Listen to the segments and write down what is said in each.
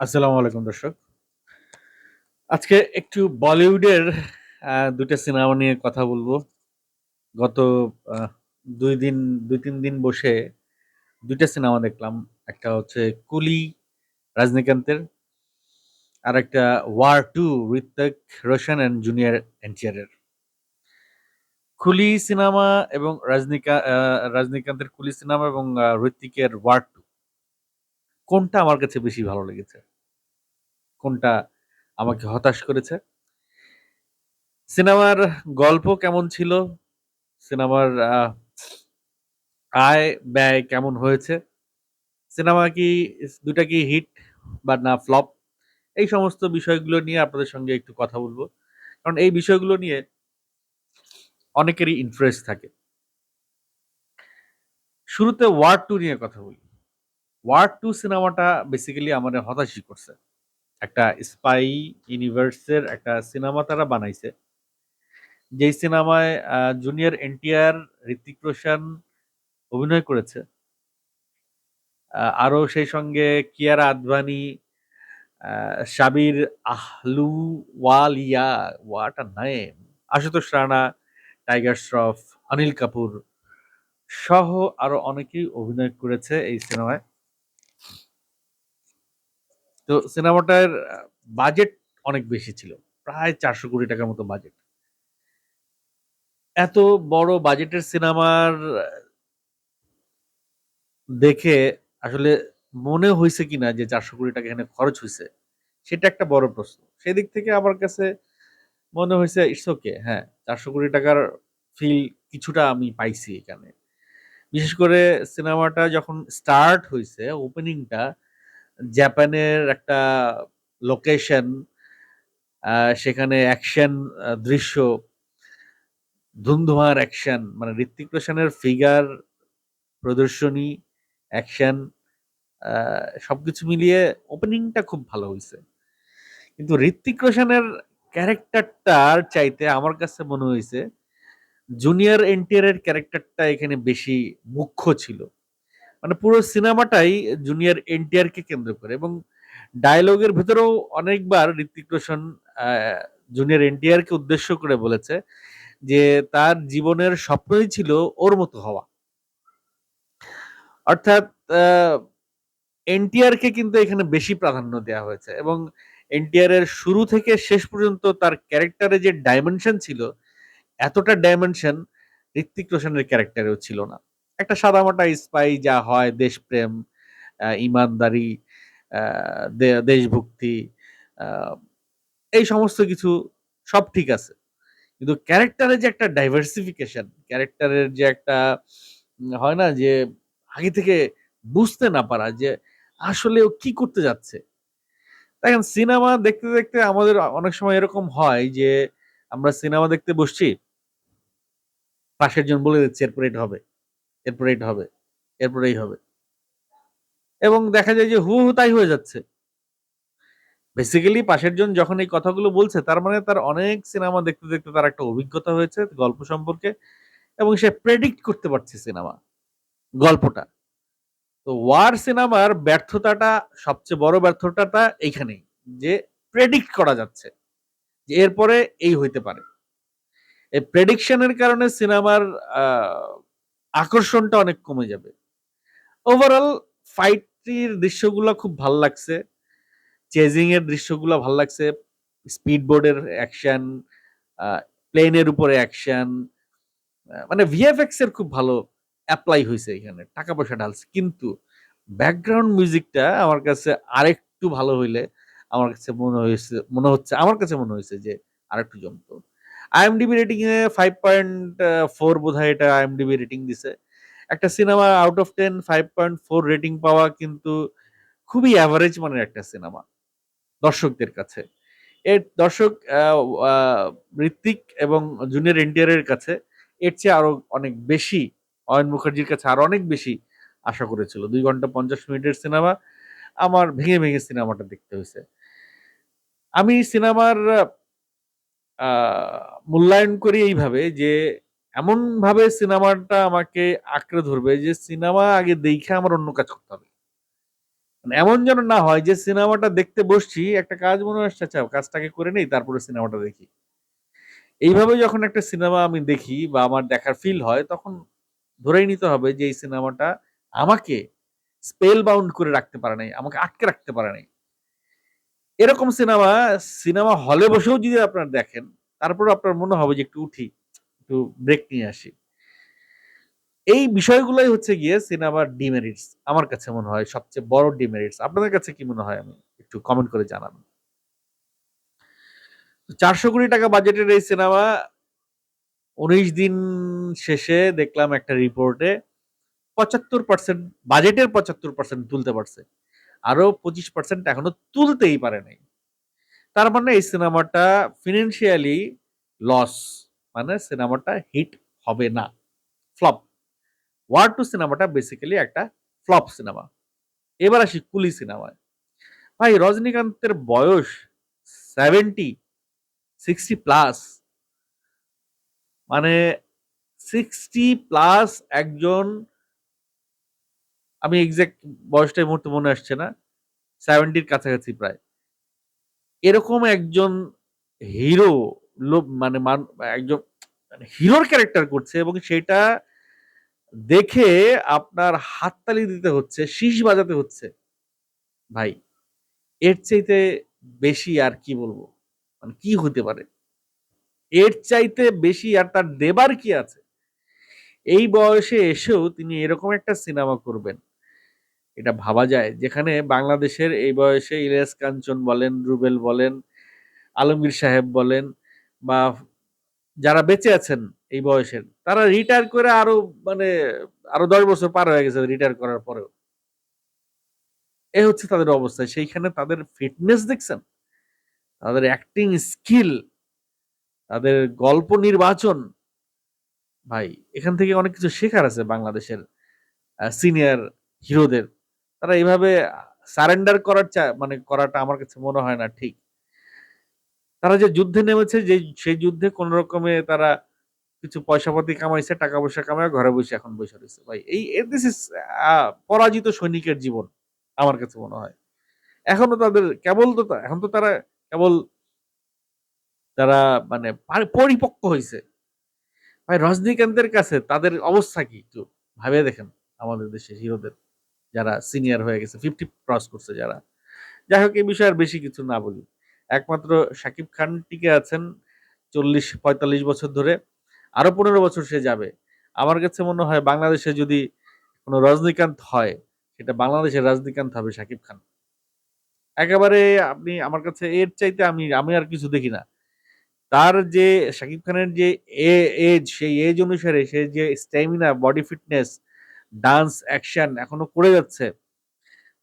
আসসালামু আলাইকুম, দর্শক। আজকে একটু বলিউডের ২ সিনেমা নিয়ে কথা বলব। গত ২ দিন ২-৩ দিন বসে ২ টা সিনেমা দেখলাম। একটা হচ্ছে কুলি রজনীকান্তের। আর একটা 'War two Hrithik Roshan and junior NTR এর। কুলি সিনেমা এবং রজনীকা রজনীকান্তের কুলি সিনেমা এবং ঋত্বিকের 'ওয়ার 2' কোনটা আমার কাছে বেশি ভালো লেগেছে? কোনটা আমাকে হতাশ করেছে? সিনেমার গল্প কেমন ছিল? সিনেমার আয়, ব্যয় কেমন হয়েছে? সিনেমা কি দুটা কি হিট বা না ফ্লপ? এই সমস্ত বিষয়গুলো নিয়ে আপনাদের সঙ্গে একটু কথা বলব কারণ এই বিষয়গুলো নিয়ে অনেকেরই ইন্টারেস্ট থাকে। শুরুতে 'ওয়ার টু নিয়ে কথা বলি। 'ওয়ার টু সিনেমাটা বেসিক্যালি আমাদের হতাশই করছে। একটা স্পাই ইউনিভার্সের একটা সিনেমা তারা বানাইছে। যেই সিনেমায় জুনিয়র এনটিআর, হৃতিক রোশন অভিনয় করেছে। আরও সেই সঙ্গে Kiara Advani, Sabir Ahluwalia, what a name! Ashutosh Rana, Tiger Shroff, Anil Kapoor সহ আরও অনেকেই অভিনয় করেছে এই সিনেমায়। তো সিনেমাটার বাজেট অনেক বেশি ছিল। প্রায় চারশো কোটি টাকার মতো বাজেট। এত বড় বাজেটের সিনেমার দেখে আসলে মনে হয়েছে কিনা যে চারশো কোটি টাকা এখানে খরচ হয়েছে সেটা একটা বড় প্রশ্ন। সেদিক থেকে আমার কাছে মনে হয়েছে ইটস হ্যাঁ, চারশো কোটি টাকার ফিল কিছুটা আমি পাইছি এখানে। বিশেষ করে সিনেমাটা যখন স্টার্ট হয়েছে ওপেনিংটা জাপানের একটা লোকেশন, সেখানে অ্যাকশন দৃশ্য, ধুমধুমার অ্যাকশন মানে হৃতিক রোশনের ফিগার, প্রদর্শনী, অ্যাকশন সবকিছু মিলিয়ে ওপেনিংটা খুব ভালো হইছে। কিন্তু হৃতিক রোশনের ক্যারেক্টারটার চাইতে আমার কাছে মনে হয়েছে জুনিয়র এনটিআর এর ক্যারেক্টারটা এখানে বেশি মুখ্য ছিল। মানে পুরো সিনেমাটাই জুনিয়র এনটিআর কে কেন্দ্র করে এবং ডায়ালগের ভেতরেও অনেকবার হৃতিক রোশন জুনিয়র এনটিআর কে উদ্দেশ্য করে বলেছে যে, তার জীবনের স্বপ্নই ছিল ওর মতো হওয়া। অর্থাৎ আ এনটিআর কে কিন্তু এখানে বেশি প্রাধান্য দেওয়া হয়েছে এবং এনটিআর এর শুরু থেকে শেষ পর্যন্ত তার ক্যারেক্টারে যে ডাইমেনশন ছিল, এতটা ডাইমেনশন হৃতিক রোশনের ক্যারেক্টারেও ছিল না। একটা সাদামাটা স্পাই যা হয় দেশপ্রেম, ইমানদারি, দেশভক্তি এই সমস্ত কিছু সব ঠিক আছে। কিন্তু ক্যারেক্টারের যে একটা ডাইভার্সিফিকেশন, ক্যারেক্টারের যে একটা হয় না যে আগে থেকে বুঝতে না পারা যে আসলে ও কি করতে যাচ্ছে? দেখেন সিনেমা দেখতে, দেখতে আমাদের অনেক সময় এরকম হয় যে আমরা সিনেমা দেখতে বসছি পাশের জন বলে দিচ্ছে এরপরে এটা হবে, এরপরে এটা হবে, এরপরে এই হবে। এবং দেখা যায় যে হু হু তাই হয়ে যাচ্ছে। বেসিক্যালি পাশের জন যখন এই কথাগুলো বলছে তার মানে তার অনেক সিনেমা দেখতে, দেখতে তার একটা অভিজ্ঞতা হয়েছে গল্প সম্পর্কে এবং সে প্রেডিক্ট করতে পারছে সিনেমা, গল্পটা। তো 'ওয়ার' সিনেমার ব্যর্থতাটা সবচেয়ে বড় ব্যর্থতাটা এইখানেই। যে প্রেডিক্ট করা যাচ্ছে। যে এরপরে এই হইতে পারে। এই প্রেডিকশন এর কারণে সিনেমার আকর্ষণটা অনেক কমে যাবে। ওভারঅল ফাইটটির দৃশ্যগুলা খুব ভালো লাগছে। চেজিং এর দৃশ্যগুলা ভালো লাগছে। স্পিড বোর্ডের অ্যাকশন, প্লেনের উপরে অ্যাকশন, মানে ভিএফএক্স এর খুব ভালো অ্যাপ্লাই হইছে এখানে। টাকা পয়সা ঢালছে। কিন্তু ব্যাকগ্রাউন্ড মিউজিকটা আমার কাছে আরেকটু ভালো হইলে আমার কাছে মনে হয়েছে মনে হচ্ছে আমার কাছে মনে হয়েছে যে আরেকটু জমতো। IMDb রেটিং এ 5.4 বোধহয় এটা IMDb রেটিং দিছে। একটা সিনেমা আউট অফ 10 5.4 রেটিং পাওয়া কিন্তু খুবই এভারেজ মানের একটা সিনেমা। দর্শকদের কাছে। এর দর্শক ঋত্বিক এবং জুনিয়র এনটিআর এর কাছে এর চেয়ে আরও অনেক বেশি অয়ন মুখার্জির কাছে আরও অনেক বেশি আশা করেছিল। দুই ঘণ্টা ৫০ মিনিটের সিনেমা। আমার ভেঙে, ভেঙে সিনেমাটা দেখতে হয়েছে আমি সিনেমার মূল্যায়ন করি এইভাবে যে এমনভাবে সিনেমাটা আমাকে আঁকড়ে ধরবে যে সিনেমা আগে দেখে আমার অন্য কাজ করতে হবে। মানে এমন যেন না হয় যে সিনেমাটা দেখতে বসছি, একটা কাজ মনে আচ্ছা কাজটাকে করে নেই, তারপরে সিনেমাটা দেখি এইভাবে যখন একটা সিনেমা আমি দেখি বা আমার দেখার ফিল হয়, তখন ধরেই নিতে হবে যে এই সিনেমাটা আমাকে স্পেল বাউন্ড করে রাখতে পারে নাই, আমাকে আটকে রাখতে পারে নাই এরকম সিনেমা সিনেমা হলে বসেও যদি আপনার দেখেন তারপর আপনার মনে হবে যে একটু উঠি, একটু ব্রেক নিয়ে আসি। এই বিষয়গুলোই হচ্ছে গিয়ে সিনেমার ডিমেরিটস আমার কাছে মনে হয় সবচেয়ে বড় ডিমেরিটস আপনাদের কাছে কি মনে হয়? আমি একটু কমেন্ট করে জানান। চারশো কোটি টাকা বাজেটের এই সিনেমা, উনিশ দিন শেষে দেখলাম একটা রিপোর্টে পঁচাত্তর পার্সেন্ট বাজেটের পঁচাত্তর পার্সেন্ট তুলতে পারছে। আরও পঁচিশ পার্সেন্ট এখনও তুলতেই পারে নাই। তার মানে এই সিনেমাটা ফিনান্সিয়ালি লস মানে সিনেমাটা হিট হবে না। ফ্লপ ওয়ার টু সিনেমাটা বেসিক্যালি একটা ফ্লপ সিনেমা। এবার আসি কুলি সিনেমায়। ভাই, রজনীকান্তের বয়স সেভেন্টি সিক্সটি প্লাস মানে সিক্সটি প্লাস একজন আমি এক্সাক্ট বয়সটা মুহূর্তে মনে আসছে না সেভেন্টির কাছাকাছি প্রায়। এরকম একজন হিরো মানে একজন হিরোর ক্যারেক্টার করছে এবং সেটা দেখে আপনার হাততালি দিতে হচ্ছে, শীষ বাজাতে হচ্ছে। ভাই, এর চাইতে বেশি আর কি বলব? মানে কি হতে পারে? এর চাইতে বেশি আর তার দেবার কি আছে? এই বয়সে এসেও তিনি এরকম একটা সিনেমা করবেন। এটা ভাবা যায়। যেখানে বাংলাদেশের এই বয়সে ইলিয়াস কাঞ্চন বলেন, রুবেল বলেন, আলমগীর সাহেব বলেন বা যারা বেঁচে আছেন এই বয়সের, তারা রিটায়ার করে আরও মানে আরও দশ বছর পার হয়ে গেছে রিটায়ার করার পরেও। এ হচ্ছে তাদের অবস্থা। সেইখানে তাদের ফিটনেস দেখছেন? তাদের অ্যাক্টিং স্কিল তাদের গল্প নির্বাচন। ভাই, এখান থেকে অনেক কিছু শেখার আছে বাংলাদেশের সিনিয়র হিরোদের তারা এইভাবে সারেন্ডার করার মানে করাটা আমার কাছে মনে হয় না ঠিক। তারা যে যুদ্ধে নেমেছে, যে, সেই যুদ্ধে কোন রকমে তারা কিছু পয়সা পাতি কামাইছে, টাকা পয়সা কামায় ঘরে বসে এখন বসে রয়েছে। ভাই, এই দিস ইস পরাজিত সৈনিকের জীবন, আমার কাছে মনে হয়। এখনও তাদের কেবল তো এখন তো তারা কেবল তারা মানে পরিপক্ক হয়েছে ভাই রজনীকান্তের কাছে তাদের অবস্থা কি একটু ভাবে দেখেন আমাদের দেশের হিরোদের। যারা সিনিয়র হয়ে গেছে ফিফটি ক্রস করছে যারা। যাই হোক, এই বিষয়ে আর বেশি কিছু না বলি। একমাত্র শাকিব খান টিকে আছেন চল্লিশ, পঁয়তাল্লিশ বছর ধরে। আরও পনেরো বছর সে যাবে। আমার কাছে মনে হয় বাংলাদেশে যদি কোনো রজনীকান্ত হয়, সেটা বাংলাদেশের রজনীকান্ত হবে শাকিব খান। একেবারে আপনি আমার কাছে এর চাইতে আমি আমি আর কিছু দেখি না। তার যে শাকিব খানের যে এজ সেই এজ অনুসারে সে যে stamina body fitness dance action এখনও করে যাচ্ছে,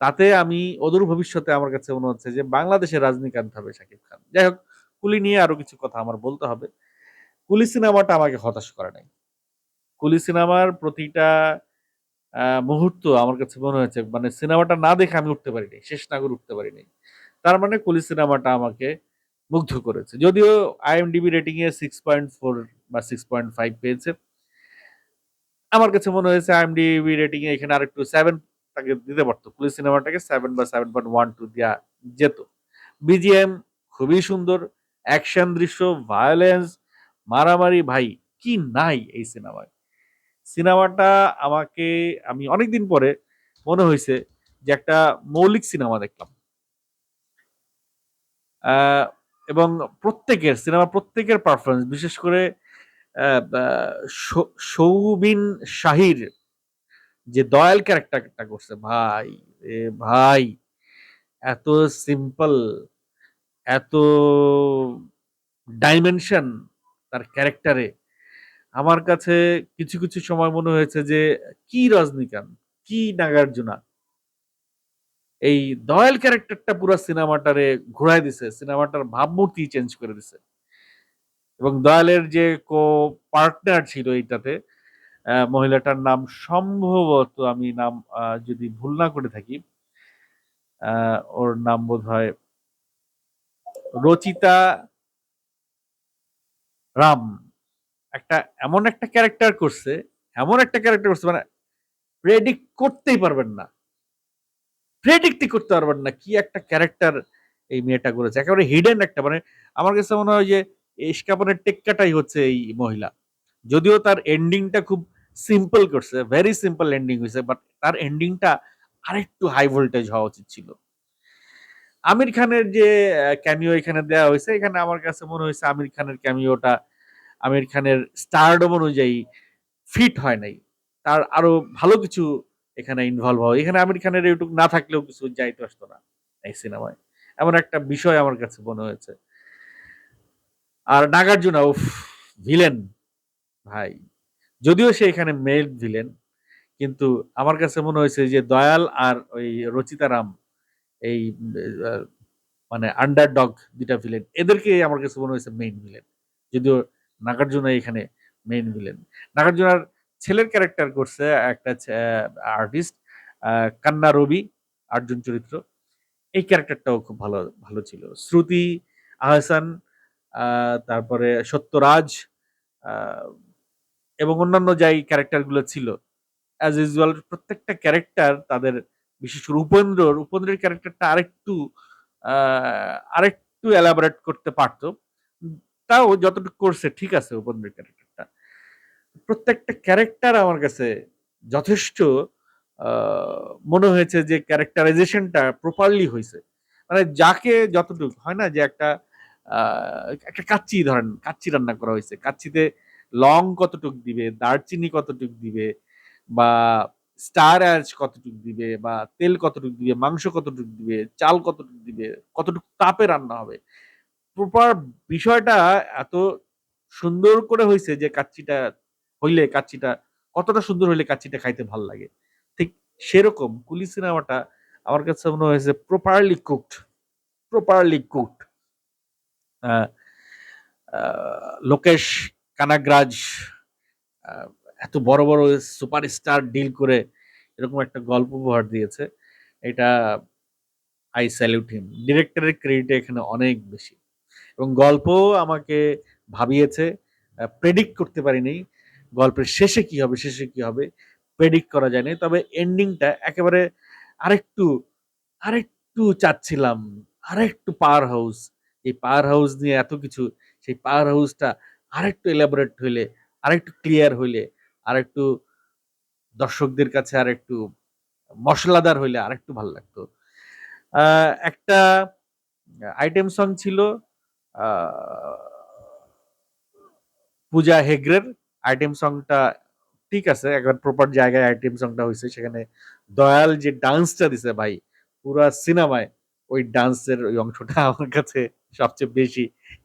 তাতে আমি অদূর ভবিষ্যতে আমার কাছে মনে হচ্ছে যে বাংলাদেশের রজনীকান্ত হবে শাকিব খান। যাই হোক, কুলি নিয়ে আরও কিছু কথা আমার বলতে হবে। কুলি সিনেমাটা আমাকে হতাশ করে নাই। কুলি সিনেমার প্রতিটা মুহূর্ত আমার কাছে মনে হয়েছে মানে সিনেমাটা না দেখে আমি উঠতে পারিনি শেষ না করে উঠতে পারিনি তার মানে কুলি সিনেমাটা আমাকে মুগ্ধ করেছে। যদিও আইএমডিবি রেটিং এ সিক্স পয়েন্ট ফোর বা সিক্স পয়েন্ট ফাইভ পেয়েছে। আমার কাছে মনে হয়েছে আইএমডিবি রেটিং এখানে আরেকটু সেভেন তাকে দিতে পারতো। পুলিশ সিনেমাটাকে সেভেন বা সেভেন পয়েন্ট ওয়ান টু দেওয়া যেত। বিজিএম খুবই সুন্দর অ্যাকশন দৃশ্য ভায়োলেন্স মারামারি, ভাই, কি নাই এই সিনেমায়। সিনেমাটা আমাকে, আমি অনেকদিন পরে মনে হয়েছে যে একটা মৌলিক সিনেমা দেখলাম। এবং প্রত্যেকের সিনেমা প্রত্যেকের পারফরমেন্স বিশেষ করে সৌবিন শাহির যে দয়াল ক্যারেক্টারটা করছে, ভাই এ ভাই, এত সিম্পল এত ডাইমেনশন তার ক্যারেক্টারে। আমার কাছে কিছু কিছু সময় মনে হয়েছে যে কি রজনীকান্ত, কি নাগার্জুনা। এই দয়াল ক্যারেক্টারটা পুরো সিনেমাটারে ঘোরাই দিছে, সিনেমাটার ভাবমূর্তি চেঞ্জ করে দিছে। এবং দয়ালের যে কো পার্টনার ছিল এইটাতে মহিলাটার নাম সম্ভবত আমি নাম যদি ভুল না করে থাকি ওর নাম বোধ হয় রচিতা রাম। একটা এমন একটা ক্যারেক্টার করছে, এমন একটা ক্যারেক্টার করছে মানে প্রেডিক্ট করতেই পারবেন না। প্রেডিক্টই করতে পারবেন না কি একটা ক্যারেক্টার এই মেয়েটা করেছে। একেবারে হিডেন একটা মানে আমার কাছে মনে হয় যে ইস্কাপনের টেক্কাটাই হচ্ছে এই মহিলা। যদিও তার এন্ডিংটা খুব সিম্পল করছে ভেরি সিম্পল এন্ডিং হয়েছে বাট তার এন্ডিংটা আরেকটু হাই ভোল্টেজ হওয়া উচিত ছিল। আমির খানের যে ক্যামিও এখানে দেওয়া হয়েছে, এখানে আমার কাছে মনে হয়েছে আমির খানের ক্যামিওটা আমির খানের স্টারডম অনুযায়ী ফিট হয় নাই। তার আরও ভালো কিছু এখানে ইনভলভ হয়। এখানে আমির খানের ইউটিউব না থাকলেও কিছু যাইতে আসতো না এই সিনেমায় এমন একটা বিষয় আমার কাছে মনে হয়েছে। আর নাগার্জুনা উফ ভিলেন ভাই। যদিও সে এখানে মেল ভিলেন কিন্তু আমার কাছে মনে হয়েছে যে দয়াল আর ওই রচিতারাম এই মানে আন্ডার ডগ দুটা ভিলেন এদেরকে আমার কাছে মনে হয়েছে মেইন ভিলেন যদিও নাগার্জুনা এখানে মেইন ভিলেন নাগার্জুনার ছেলের ক্যারেক্টার করছে একটা আর্টিস্ট কান্না রবি আর্জুন চরিত্র। এই ক্যারেক্টারটাও খুব ভালো ভালো ছিল। শ্রুতি আহসান আহ, তারপরে সত্যরাজ এবং অন্যান্য যাই ক্যারেক্টারগুলো ছিল। অ্যাজ ইউজুয়াল প্রত্যেকটা ক্যারেক্টার তাদের বিশেষ করে উপেন্দ্রর উপেন্দ্রের ক্যারেক্টারটা আরেকটু আরেকটু এলাবোরেট করতে পারতো। তাও যতটুকু করছে, ঠিক আছে উপেন্দ্রের ক্যারেক্টারটা প্রত্যেকটা ক্যারেক্টার আমার কাছে যথেষ্ট মনে হয়েছে যে ক্যারেক্টারাইজেশনটা প্রপারলি হয়েছে। মানে যাকে যতটুকু, হয় না যে একটা একটা কাচ্চি ধরেন, কাচ্চি রান্না করা হয়েছে। কাচ্চিতে লং কতটুক দিবে, দারচিনি কতটুক দিবে, বা স্টার অ্যাজ কতটুক দিবে, বা তেল কতটুক দিবে, মাংস কতটুক দিবে, চাল কতটুক দিবে, কতটুক তাপে রান্না হবে। প্রপার বিষয়টা এত সুন্দর করে হয়েছে যে কাচ্চিটা হইলে কাচ্চিটা, কতটা সুন্দর হইলে কাচ্চিটা খাইতে ভালো লাগে। ঠিক সেরকম কুলি সিনেমাটা আমার কাছে মনে হয়েছে properly cooked properly cooked Lokesh Kanagaraj এত বড় বড় সুপারস্টার ডিল করে এরকম একটা গল্প উপহার দিয়েছে। এটা আই স্যালিউট হিম ডিরেক্টরের ক্রেডিট এখানে অনেক বেশি। এবং গল্প আমাকে ভাবিয়েছে প্রেডিক্ট করতে পারিনি। গল্পের শেষে কি হবে, শেষে কি হবে প্রেডিক্ট করা যায়নি। তবে এন্ডিংটা একেবারে আরেকটু আরেকটু চাচ্ছিলাম, আরেকটু পাওয়ার হাউস এই পাওয়ার হাউস নিয়ে এত কিছু, সেই পাওয়ার হাউসটা আরেকটু এলাবোরেট হইলে, আরেকটু ক্লিয়ার হইলে, আরেকটু দর্শকদের কাছে আরেকটু মশলাদার হইলে আরেকটু ভালো লাগতো। একটা আইটেম সং ছিল পূজা হেগড়ের আইটেম সংটা ঠিক আছে, একবার প্রপার জায়গায় আইটেম সংটা হয়েছে সেখানে দয়াল যে ডান্সটা দিছে ভাই, পুরা সিনেমায় ওই ডান্সের ওই অংশটা আমার কাছে সবচেয়ে বেশি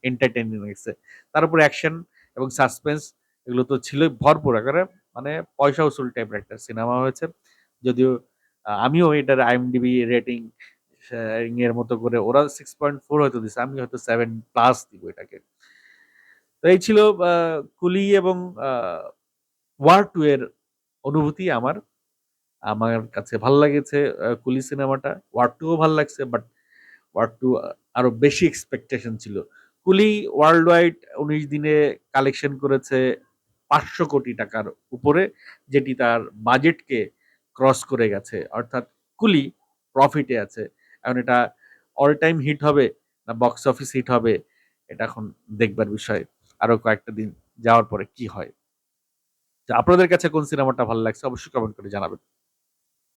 এন্টারটেইনিং লাগছে। তার উপর অ্যাকশন এবং সাসপেন্স এগুলো তো ছিল ভরপুর আকারে মানে পয়সা উসুল টাইপের একটা সিনেমা হয়েছে। যদিও আমিও এটার আইএমডিবি রেটিং এর মতো করে, ওরা সিক্স পয়েন্ট ফোর হয়তো দিছে, আমি হয়তো সেভেন প্লাস দিব এটাকে। তো এই ছিল কুলি এবং ওয়ার টু এর অনুভূতি আমার। আমার কাছে ভালো লাগেছে কুলি সিনেমাটা ওয়ার টুও ভালো লাগছে বাট ওয়ার টু আরও বেশি এক্সপেকটেশন ছিল। কুলি ওয়ার্ল্ড ওয়াইড উনিশ দিনে কালেকশন করেছে পাঁচশো কোটি টাকার উপরে, যেটি তার বাজেটকে ক্রস করে গেছে। অর্থাৎ কুলি প্রফিটে আছে। এখন এটা অল টাইম হিট হবে না বক্স অফিস হিট হবে, এটা এখন দেখবার বিষয়। আরও কয়েকটা দিন যাওয়ার পরে কি হয়। আপনাদের কাছে কোন সিনেমাটা ভালো লাগছে অবশ্যই কমেন্ট করে জানাবেন।